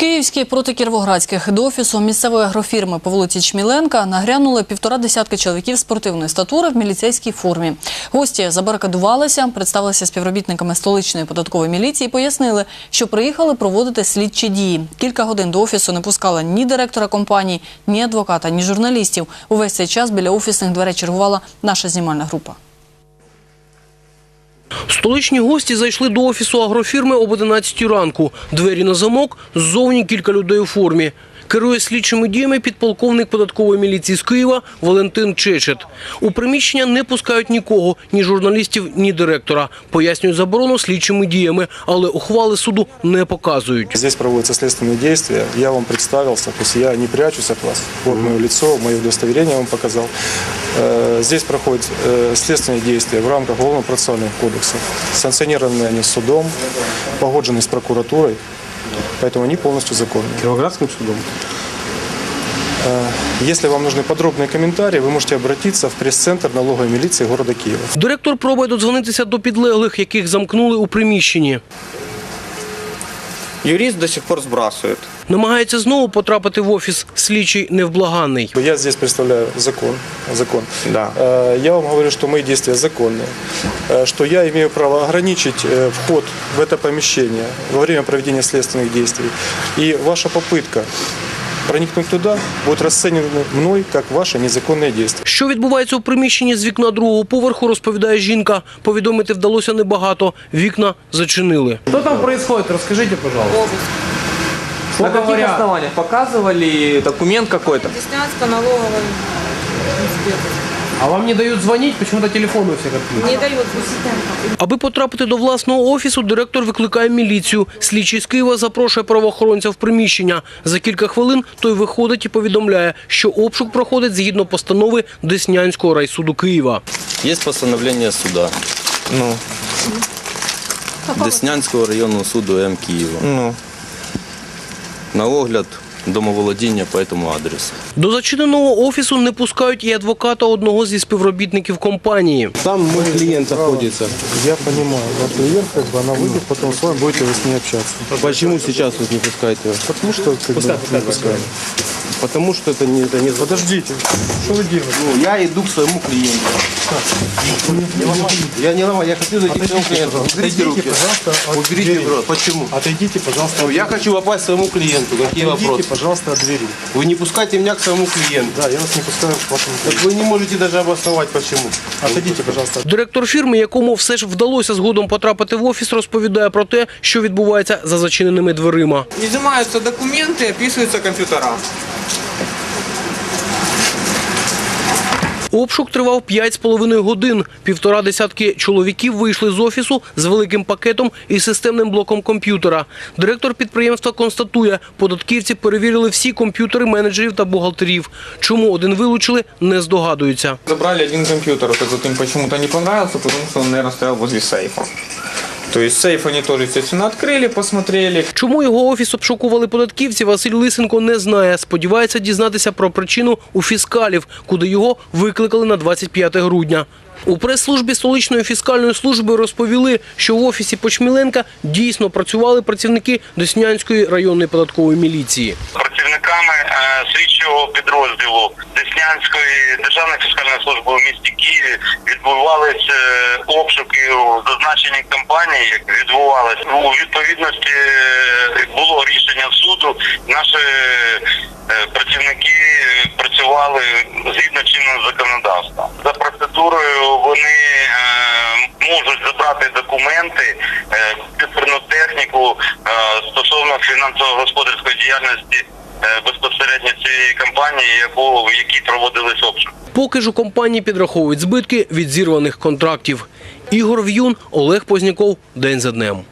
Київські проти кіровоградських до офісу місцевої агрофірми по вулиці Чміленка нагрянули півтора десятки чоловіків спортивної статури в міліцейській формі. Гості забарикадувалися, представилися співробітниками столичної податкової міліції, і пояснили, що приїхали проводити слідчі дії. Кілька годин до офісу не пускала ні директора компанії, ні адвоката, ні журналістів. Увесь цей час біля офісних дверей чергувала наша знімальна група. Столичні гості зайшли до офісу агрофірми об 11 ранку. Двері на замок, ззовні кілька людей у формі. Керує слідчими діями підполковник податкової міліції з Києва Валентин Чечет. У приміщення не пускають нікого, ні журналістів, ні директора. Пояснюють заборону слідчими діями, але ухвали суду не показують. Здесь проводятся следственные действия. Я вам представился, то есть я не прячусь от вас. Вот мое лицо, мое удостоверение вам показал. Э, Здесь проходят э, следственные действия в рамках Уголовного процессуального кодекса. Санкционированы они судом, погоджены с прокуратурой, поэтому они полностью законны. Кировоградским судом? Если вам нужны подробные комментарии, вы можете обратиться в пресс-центр налоговой милиции города Киева. Директор пробує додзвонитися до підлеглих, яких замкнули у приміщенні. Юрист до сих пор сбрасывает. Намагається знову потрапити в офіс слідчий невблаганний. Я здесь представляю закон. закон. Да. Э, Я вам говорю, что мои действия законные, э, что я имею право ограничить э, вход в это помещение во время проведения следственных действий. И ваша попытка проникнуть туди, будуть розцінені мною як ваше незаконне дійство. Що відбувається у приміщенні з вікна другого поверху, розповідає жінка. Повідомити вдалося небагато. Вікна зачинили. Що там відбувається? Розкажіть, будь пожалуйста. На каких вариантов? основаниях? Показывали документ какой-то? Деснянска налоговой инспекции. А вам не дают звонить? Почему-то телефон у всех. Не дает. Аби потрапити до власного офісу, директор викликає міліцію. Слідчий з Києва запрошує правоохоронця в приміщення. За кілька хвилин той виходить і повідомляє, що обшук проходить згідно постанови Деснянського райсуду Києва. Есть постановление суда Ну, Деснянського районного суду М. Києва. ну. На огляд домоволодіння по этому адресу. До зачиненого офісу не пускають і адвоката одного зі співробітників компанії. Там мой клиент находится. Я понимаю, ваш клиент, как бы она выйдет, потом с вами будете вы с ней общаться. Почему сейчас вот не пускаете? его? Потому что как бы, не пускаю. Потому что это не... Это не... Подождите, что вы делаете? Ну, я иду к своему клиенту. Я не ломаю, я хочу зайти к своему клиенту. Уберите руки. пожалуйста, от Уберите двери. бро. Почему? Отойдите, пожалуйста, Ну, Я хочу попасть к своему клиенту. Какие Отойдите, вопросы? пожалуйста, от двери. Вы не пускайте меня к своему клиенту. Да, я вас не пускаю к вашему Так вы не можете даже обосновать, почему. Отойдите, пожалуйста. Директор фірми, якому все ж вдалося згодом потрапити в офіс, розповідає про те, що відбувається за зачиненими дверима. Изымаются документы, описываются компьютера. Обшук тривав 5,5 годин. Півтора десятки чоловіків вийшли з офісу з великим пакетом і системним блоком комп'ютера. Директор підприємства констатує, податківці перевірили всі комп'ютери менеджерів та бухгалтерів. Чому один вилучили, не здогадуються. Забрали один комп'ютер, за тим чому-то не подобається, тому що він не розстояв возле сейфа. То есть сейф они тоже, естественно, открыли, посмотрели. Чому його офіс обшукували податківці, Василь Лисенко не знає. Сподівається дізнатися про причину у фіскалів, куди його викликали на 25 грудня. У прес-службі столичної фіскальної служби розповіли, що в офісі Почміленка дійсно працювали працівники Деснянської районної податкової міліції. Працівниками е, слідчого підрозділу Деснянської державної фіскальної служби у місті Києві відбувались е, обшуки у зазначеній компанії. Відбувалися у відповідності е, було рішення суду. Наші працівники працювали згідно чинного законодавства. За процедурою вони можуть забрати документи, е, техніку стосовно фінансово-господарської діяльності безпосередньо цієї компанії, яку в якій проводились обшуки. Поки ж у компанії підраховують збитки від зірваних контрактів. Ігор В'юн, Олег Позняков. День за днем.